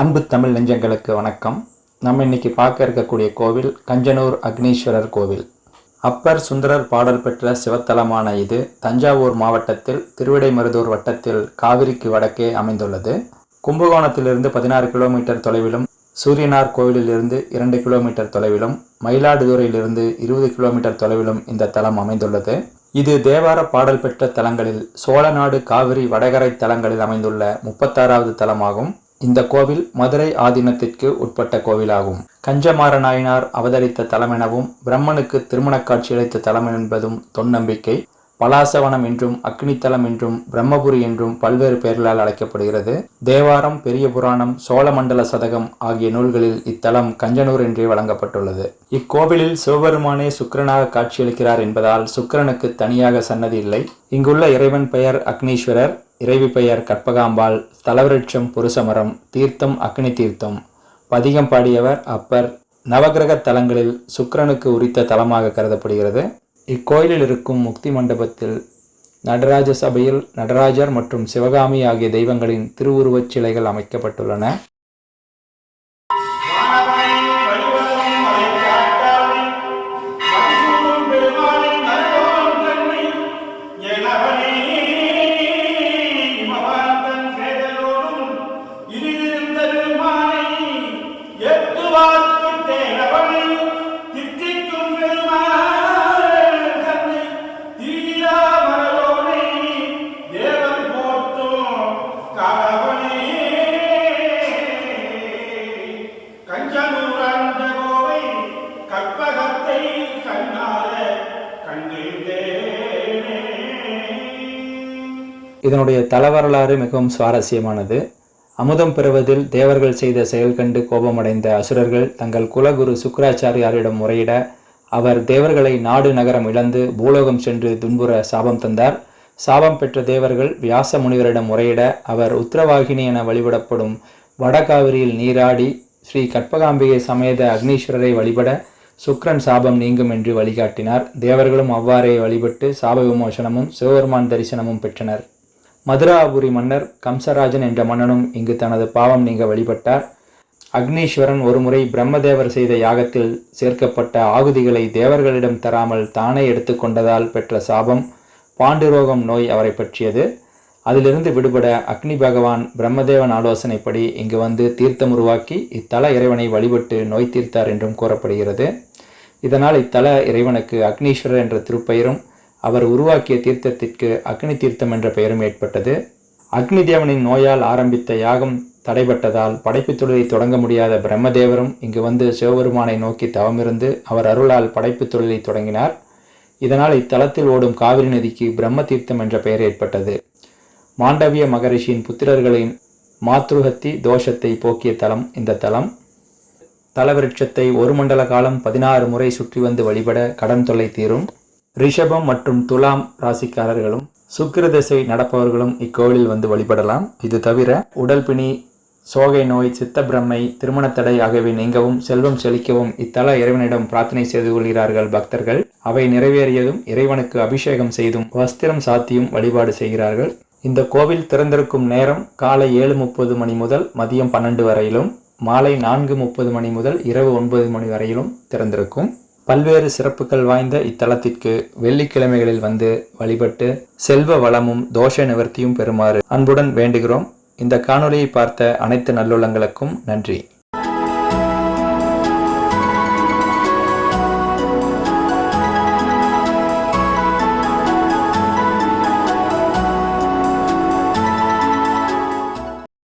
அன்பு தமிழ் நெஞ்சங்களுக்கு வணக்கம். நம்ம இன்னைக்கு பார்க்க இருக்கக்கூடிய கோவில் கஞ்சனூர் அக்னீஸ்வரர் கோவில். அப்பர் சுந்தரர் பாடல் பெற்ற சிவத்தலமான இது தஞ்சாவூர் மாவட்டத்தில் திருவிடைமருதூர் வட்டத்தில் காவிரிக்கு வடக்கே அமைந்துள்ளது. கும்பகோணத்திலிருந்து பதினாறு கிலோமீட்டர் தொலைவிலும் சூரியனார் கோவிலிலிருந்து இரண்டு கிலோமீட்டர் தொலைவிலும் மயிலாடுதுறையிலிருந்து இருபது கிலோமீட்டர் தொலைவிலும் இந்த தலம் அமைந்துள்ளது. இது தேவார பாடல் பெற்ற தலங்களில் சோழநாடு காவிரி வடகரை தலங்களில் அமைந்துள்ள முப்பத்தாறாவது தலமாகும். இந்த கோவில் மதுரை ஆதீனத்திற்கு உட்பட்ட கோவிலாகும். கஞ்சமார நாயனார் அவதரித்த தலமெனவும் பிரம்மனுக்கு திருமணக் காட்சியளித்த தலம் என்பதும் தொன்னம்பிக்கை. பலாசவனம் என்றும் அக்னித்தலம் என்றும் பிரம்மபுரி என்றும் பல்வேறு பெயர்களால் அழைக்கப்படுகிறது. தேவாரம் பெரிய புராணம் சோழமண்டல சதகம் ஆகிய நூல்களில் இத்தலம் கஞ்சனூர் என்றே வழங்கப்பட்டுள்ளது. இக்கோவிலில் சிவபெருமானே சுக்கிரனாக காட்சியளிக்கிறார் என்பதால் சுக்கிரனுக்கு தனியாக சன்னதி இல்லை. இங்குள்ள இறைவன் பெயர் அக்னீஸ்வரர். இறைவி பெயர் கற்பகாம்பாள் தலவிருட்சம் புருஷமரம் தீர்த்தம் அக்னி தீர்த்தம். பதிகம் பாடியவர் அப்பர். நவகிரக தலங்களில் சுக்கரனுக்கு உரித்த தலமாக கருதப்படுகிறது. இக்கோயிலில் இருக்கும் முக்தி மண்டபத்தில் நடராஜ சபையில் நடராஜர் மற்றும் சிவகாமி ஆகிய தெய்வங்களின் திருவுருவச் சிலைகள் அமைக்கப்பட்டுள்ளன. இதனுடைய தலவரலாறு மிகவும் சுவாரஸ்யமானது. அமுதம் பெறுவதில் தேவர்கள் செய்த செயல் கண்டு கோபமடைந்த அசுரர்கள் தங்கள் குலகுரு சுக்கராச்சாரியாரிடம் முறையிட அவர் தேவர்களை நாடு நகரம் இழந்து பூலோகம் சென்று துன்புற சாபம் தந்தார். சாபம் பெற்ற தேவர்கள் வியாச முனிவரிடம் முறையிட அவர் உத்தரவாகினி என வழிபடப்படும் வடகாவிரியில் நீராடி ஸ்ரீ கற்பகாம்பிகை சமேத அக்னீஸ்வரரை வழிபட சுக்ரன் சாபம் நீங்கும் என்று வழிகாட்டினார். தேவர்களும் அவ்வாறே வழிபட்டு சாப விமோசனமும் சிவபெருமான் தரிசனமும் பெற்றனர். மதுராபுரி மன்னர் கம்சராஜன் என்ற மன்னனும் இங்கு தனது பாவம் நீங்க வழிபட்டார். அக்னீஸ்வரன் ஒருமுறை பிரம்மதேவர் செய்த யாகத்தில் சேர்க்கப்பட்ட ஆகுதிகளை தேவர்களிடம் தராமல் தானே எடுத்துக்கொண்டதால் பெற்ற சாபம் பாண்டுரோகம் நோய் அவரை பற்றியது. அதிலிருந்து விடுபட அக்னி பகவான் பிரம்மதேவன் ஆலோசனைப்படி இங்கு வந்து தீர்த்தம் உருவாக்கி இத்தல இறைவனை வழிபட்டு நோய் தீர்த்தார் என்றும் கூறப்படுகிறது. இதனால் இத்தல இறைவனுக்கு அக்னீஸ்வரர் என்ற திருப்பெயரும் அவர் உருவாக்கிய தீர்த்தத்திற்கு அக்னி தீர்த்தம் என்ற பெயரும் ஏற்பட்டது. அக்னி தேவனின் நோயால் ஆரம்பித்த யாகம் தடைபட்டதால் படைப்பு தொழிலை தொடங்க முடியாத பிரம்மதேவரும் இங்கு வந்து சிவபெருமானை நோக்கி தவமிருந்து அவர் அருளால் படைப்பு தொழிலை தொடங்கினார். இதனால் இத்தலத்தில் ஓடும் காவிரி நதிக்கு பிரம்ம தீர்த்தம் என்ற பெயர் ஏற்பட்டது. மாண்டவிய மகரிஷியின் புத்திரர்களின் மாத்ருஹத்தி தோஷத்தை போக்கிய தலம் இந்த தலம். தலவிருட்சத்தை ஒரு மண்டல காலம் பதினாறு முறை சுற்றி வந்து வழிபட கடன் தொல்லை தீரும். ரிஷபம் மற்றும் துலாம் ராசிக்காரர்களும் சுக்கிர திசை நடப்பவர்களும் இக்கோவிலில் வந்து வழிபடலாம். இது தவிர உடல் பிணி சோகை நோய் சித்தப்பிரமை திருமணத்தடை ஆகியவை நீங்கவும் செல்வம் செழிக்கவும் இத்தல இறைவனிடம் பிரார்த்தனை செய்து கொள்கிறார்கள் பக்தர்கள். அவை நிறைவேறியதும் இறைவனுக்கு அபிஷேகம் செய்தும் வஸ்திரம் சாத்தியும் வழிபாடு செய்கிறார்கள். இந்த கோவில் திறந்திருக்கும் நேரம் காலை ஏழு முப்பது மணி முதல் மதியம் பன்னெண்டு வரையிலும் மாலை நான்கு முப்பது மணி முதல் இரவு ஒன்பது மணி வரையிலும் திறந்திருக்கும். பல்வேறு சிறப்புகள் வாய்ந்த இத்தலத்திற்கு வெள்ளிக்கிழமைகளில் வந்து வழிபட்டு செல்வ வளமும் தோஷ நிவர்த்தியும் பெறுமாறு அன்புடன் வேண்டுகிறோம். இந்த காணொளியை பார்த்த அனைத்து நல்லுள்ளங்களுக்கும் நன்றி.